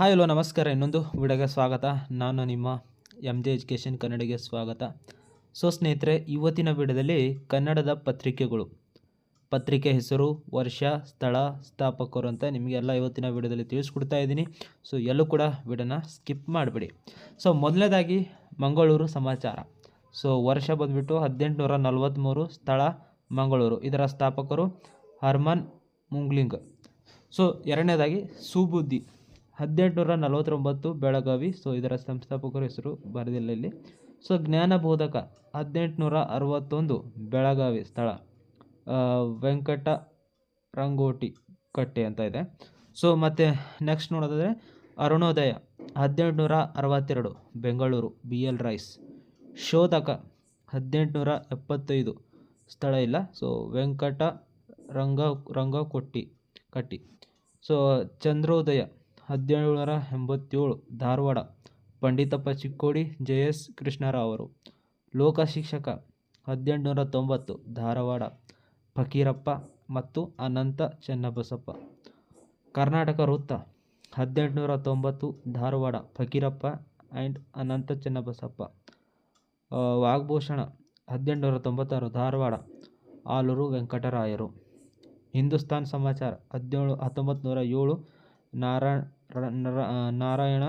Hi hello ನಮಸ್ಕಾರ. ಇನ್ನೊಂದು ವಿಡಿಯೋಗೆ ಸ್ವಾಗತ. ನಾನು ನಿಮ್ಮ ಎಂ ಜೆ ಎಜುಕೇಷನ್ ಕನ್ನಡಿಗೆ ಸ್ವಾಗತ. ಸೊ ಸ್ನೇಹಿತರೆ, ಇವತ್ತಿನ ವಿಡಿಯೋದಲ್ಲಿ ಕನ್ನಡದ ಪತ್ರಿಕೆಗಳು, ಪತ್ರಿಕೆ ಹೆಸರು, ವರ್ಷ, ಸ್ಥಳ, ಸ್ಥಾಪಕರು ಅಂತ ನಿಮಗೆಲ್ಲ ಇವತ್ತಿನ ವಿಡಿಯೋದಲ್ಲಿ ತಿಳಿಸ್ಕೊಡ್ತಾ ಇದ್ದೀನಿ. ಸೊ ಎಲ್ಲೂ ಕೂಡ ವಿಡಿಯೋನ ಸ್ಕಿಪ್ ಮಾಡಬೇಡಿ. ಸೊ ಮೊದಲನೇದಾಗಿ ಮಂಗಳೂರು ಸಮಾಚಾರ. ಸೊ ವರ್ಷ ಬಂದುಬಿಟ್ಟು ಹದಿನೆಂಟುನೂರ ಸ್ಥಳ, ಮಂಗಳೂರು. ಇದರ ಸ್ಥಾಪಕರು ಹರ್ಮನ್ ಮುಂಗ್ಲಿಂಗ್. ಸೊ ಎರಡನೇದಾಗಿ ಸುಬುದ್ದಿ ಹದಿನೆಂಟುನೂರ ನಲವತ್ತೊಂಬತ್ತು ಬೆಳಗಾವಿ. ಸೊ ಇದರ ಸಂಸ್ಥಾಪಕರ ಹೆಸರು ಬರೆದಿಲ್ಲ ಇಲ್ಲಿ. ಸೊ ಜ್ಞಾನಬೋಧಕ ಹದಿನೆಂಟುನೂರ ಅರವತ್ತೊಂದು ಬೆಳಗಾವಿ ಸ್ಥಳ. ವೆಂಕಟ ರಂಗೋಟಿ ಕಟ್ಟೆ ಅಂತ ಇದೆ. ಸೊ ಮತ್ತು ನೆಕ್ಸ್ಟ್ ನೋಡೋದಾದರೆ ಅರುಣೋದಯ ಹದಿನೆಂಟುನೂರ ಅರವತ್ತೆರಡು Bengaluru B L Rice. Shodhaka ಹದಿನೆಂಟುನೂರ ಎಪ್ಪತ್ತೈದು ಸ್ಥಳ ಇಲ್ಲ. ಸೊ ವೆಂಕಟ ರಂಗ, ರಂಗಕೊಟ್ಟಿ ಕಟ್ಟಿ. ಸೊ ಚಂದ್ರೋದಯ ಹದಿನೇಳುನೂರ ಎಂಬತ್ತೇಳು, ಧಾರವಾಡ. ಪಂಡಿತಪ್ಪ ಚಿಕ್ಕೋಡಿ ಜೆ ಎಸ್ ಕೃಷ್ಣರಾವ್ ಅವರು ಲೋಕ ಶಿಕ್ಷಕ, ಹದಿನೆಂಟುನೂರ ತೊಂಬತ್ತು, ಧಾರವಾಡ. ಫಕೀರಪ್ಪ ಮತ್ತು ಅನಂತ ಚೆನ್ನಬಸಪ್ಪ. ಕರ್ನಾಟಕ ವೃತ್ತ, ಹದಿನೆಂಟುನೂರ ತೊಂಬತ್ತು, ಧಾರವಾಡ. ಫಕೀರಪ್ಪ ಆ್ಯಂಡ್ ಅನಂತ ಚೆನ್ನಬಸಪ್ಪ. ವಾಗ್ಭೂಷಣ, ಹದಿನೆಂಟುನೂರ ತೊಂಬತ್ತಾರು, ಧಾರವಾಡ. ಆಲೂರು ವೆಂಕಟರಾಯರು. ಹಿಂದೂಸ್ತಾನ್ ಸಮಾಚಾರ, ಹದಿನೇಳು ಹತ್ತೊಂಬತ್ತು ನೂರ ಏಳು, ನಾರಾಯಣ ನಾರಾಯಣ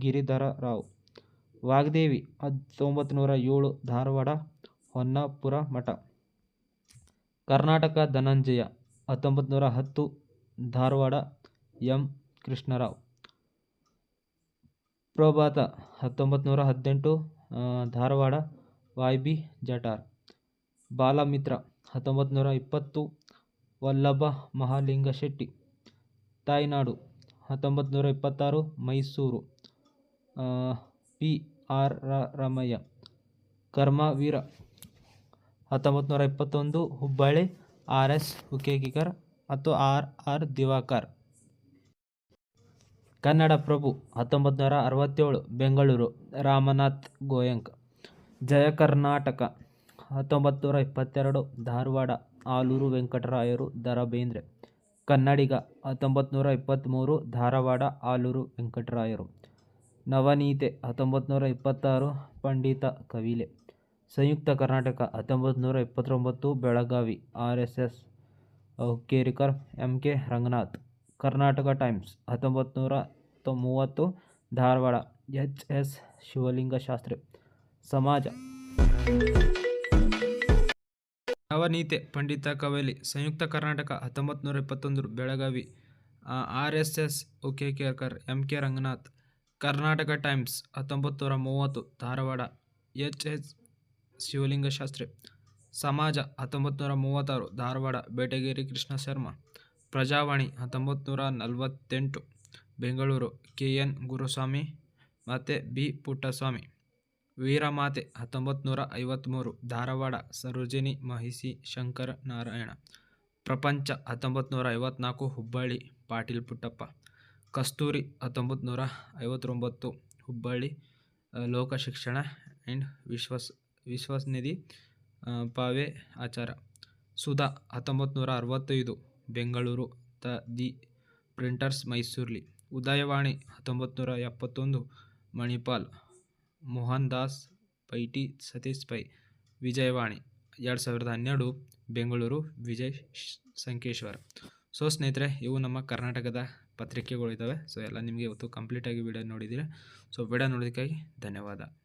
ಗಿರಿಧರ ರಾವ್. ವಾಗ್ದೇವಿ ಹತ್ತೊಂಬತ್ತು ನೂರ ಏಳು, ಧಾರವಾಡ, ಹೊನ್ನಾಪುರ ಮಠ. ಕರ್ನಾಟಕ ಧನಂಜಯ ಹತ್ತೊಂಬತ್ತು ನೂರ ಹತ್ತು, ಧಾರವಾಡ, ಎಂ. ಕೃಷ್ಣರಾವ್. ಪ್ರಭಾತ ಹತ್ತೊಂಬತ್ತು ನೂರ ಹದಿನೆಂಟು ಧಾರವಾಡ, ವಾಯ್ ಬಿ ಜಟಾರ್. ಬಾಲಮಿತ್ರ ಹತ್ತೊಂಬತ್ತು ನೂರ ಇಪ್ಪತ್ತು, ವಲ್ಲಭ ಮಹಾಲಿಂಗ ಶೆಟ್ಟಿ ತಾಯ್ನಾಡು ಹತ್ತೊಂಬತ್ತು ನೂರ ಇಪ್ಪತ್ತಾರು ಮೈಸೂರು ಪಿ. ಆರ್. ರಾಮಯ್ಯ. ಕರ್ಮವೀರ ಹತ್ತೊಂಬತ್ತು ನೂರ ಇಪ್ಪತ್ತೊಂದು ಹುಬ್ಬಳ್ಳಿ ಆರ್ ಎಸ್ ಹುಕೇಕಿಕರ್ ಮತ್ತು ಆರ್. ಆರ್. ದಿವಾಕರ್. ಕನ್ನಡ ಪ್ರಭು ಹತ್ತೊಂಬತ್ತು ನೂರ ಅರವತ್ತೇಳು ಬೆಂಗಳೂರು. ರಾಮನಾಥ್ ಗೋಯಂಕ್. ಜಯ ಕರ್ನಾಟಕ. ಹತ್ತೊಂಬತ್ತು ನೂರ ಇಪ್ಪತ್ತೆರಡು ಧಾರವಾಡ. ಆಲೂರು ವೆಂಕಟರಾಯರು ದರ ಬೇಂದ್ರೆ ಕನ್ನಡಿಗ ಹತ್ತೊಂಬತ್ತು ನೂರ ಇಪ್ಪತ್ತ್ಮೂರು ಧಾರವಾಡ, ಆಲೂರು, ವೆಂಕಟರಾಯರು. ನವನೀತೆ ಹತ್ತೊಂಬತ್ತು ನೂರ ಇಪ್ಪತ್ತಾರು, ಪಂಡಿತ ಕವಿಲೆ. ಸಂಯುಕ್ತ ಕರ್ನಾಟಕ ಹತ್ತೊಂಬತ್ತು ನೂರ ಇಪ್ಪತ್ತೊಂಬತ್ತು, Belagavi, R S S, Hukkerikar M K Ranganath. Karnataka Times ಹತ್ತೊಂಬತ್ತು ನೂರ ಮೂವತ್ತು ಧಾರವಾಡ, ಎಚ್ ಎಸ್ ಶಿವಲಿಂಗ ಶಾಸ್ತ್ರಿ ಸಮಾಜ ನವನೀತೆ, ಪಂಡಿತ ಕವಲಿ, ಸಂಯುಕ್ತ ಕರ್ನಾಟಕ ಹತ್ತೊಂಬತ್ತು ನೂರ ಇಪ್ಪತ್ತೊಂದು, Belagavi. R S S okay ಕೇರ್ಕರ್ M K Ranganath Karnataka Times ಹತ್ತೊಂಬತ್ತು ನೂರ ಮೂವತ್ತು, ಧಾರವಾಡ. H S ಶಿವಲಿಂಗಶಾಸ್ತ್ರಿ. ಸಮಾಜ ಹತ್ತೊಂಬತ್ತು ನೂರ ಮೂವತ್ತಾರು, ಧಾರವಾಡ. ಬೇಟಗೇರಿ ಕೃಷ್ಣ ಶರ್ಮಾ. ಪ್ರಜಾವಾಣಿ ಹತ್ತೊಂಬತ್ತು ನೂರ ನಲವತ್ತೆಂಟು. Bengaluru, K N Guruswamy. ಮತ್ತು ಬಿ ಪುಟ್ಟಸ್ವಾಮಿ. ವೀರಮಾತೆ ಹತ್ತೊಂಬತ್ತು ನೂರ ಐವತ್ತ್ಮೂರು ಧಾರವಾಡ ಸರೋಜಿನಿ ಮಹಿಷಿ ಶಂಕರ ನಾರಾಯಣ. ಪ್ರಪಂಚ ಹತ್ತೊಂಬತ್ತು ನೂರ ಐವತ್ನಾಲ್ಕು ಹುಬ್ಬಳ್ಳಿ ಪಾಟೀಲ್ ಪುಟ್ಟಪ್ಪ ಕಸ್ತೂರಿ ಹತ್ತೊಂಬತ್ತು ನೂರ ಐವತ್ತೊಂಬತ್ತು ಹುಬ್ಬಳ್ಳಿ ಆ, ಲೋಕ ಶಿಕ್ಷಣ ಆ್ಯಂಡ್ ವಿಶ್ವಸ್ ವಿಶ್ವನಿಧಿ ಪಾವೆ ಆಚಾರ. ಸುಧಾ ಹತ್ತೊಂಬತ್ತು ನೂರ ಅರವತ್ತೈದು ಬೆಂಗಳೂರು ತ ದಿ ಪ್ರಿಂಟರ್ಸ್ ಮೈಸೂರ್ಲಿ. ಉದಯವಾಣಿ ಹತ್ತೊಂಬತ್ತು ನೂರ ಎಪ್ಪತ್ತೊಂದು ಮಣಿಪಾಲ್ ಮೋಹನ್ ದಾಸ್ ಪೈಟಿ ಸತೀಶ್ ಪೈ, ವಿಜಯವಾಣಿ, ಎರಡು ಸಾವಿರದ ಹನ್ನೆರಡು, ಬೆಂಗಳೂರು, ವಿಜಯ್ ಸಂಕೇಶ್ವರ್. ಸೊ ಸ್ನೇಹಿತರೆ, ಇವು ನಮ್ಮ ಕರ್ನಾಟಕದ ಪತ್ರಿಕೆಗಳು ಇದ್ದಾವೆ ಸೊ ಎಲ್ಲ ನಿಮಗೆ ಇವತ್ತು ಕಂಪ್ಲೀಟಾಗಿ ವಿಡಿಯೋ ನೋಡಿದ್ದೀರಾ. ಸೊ ವಿಡಿಯೋ ನೋಡೋದಕ್ಕಾಗಿ ಧನ್ಯವಾದ.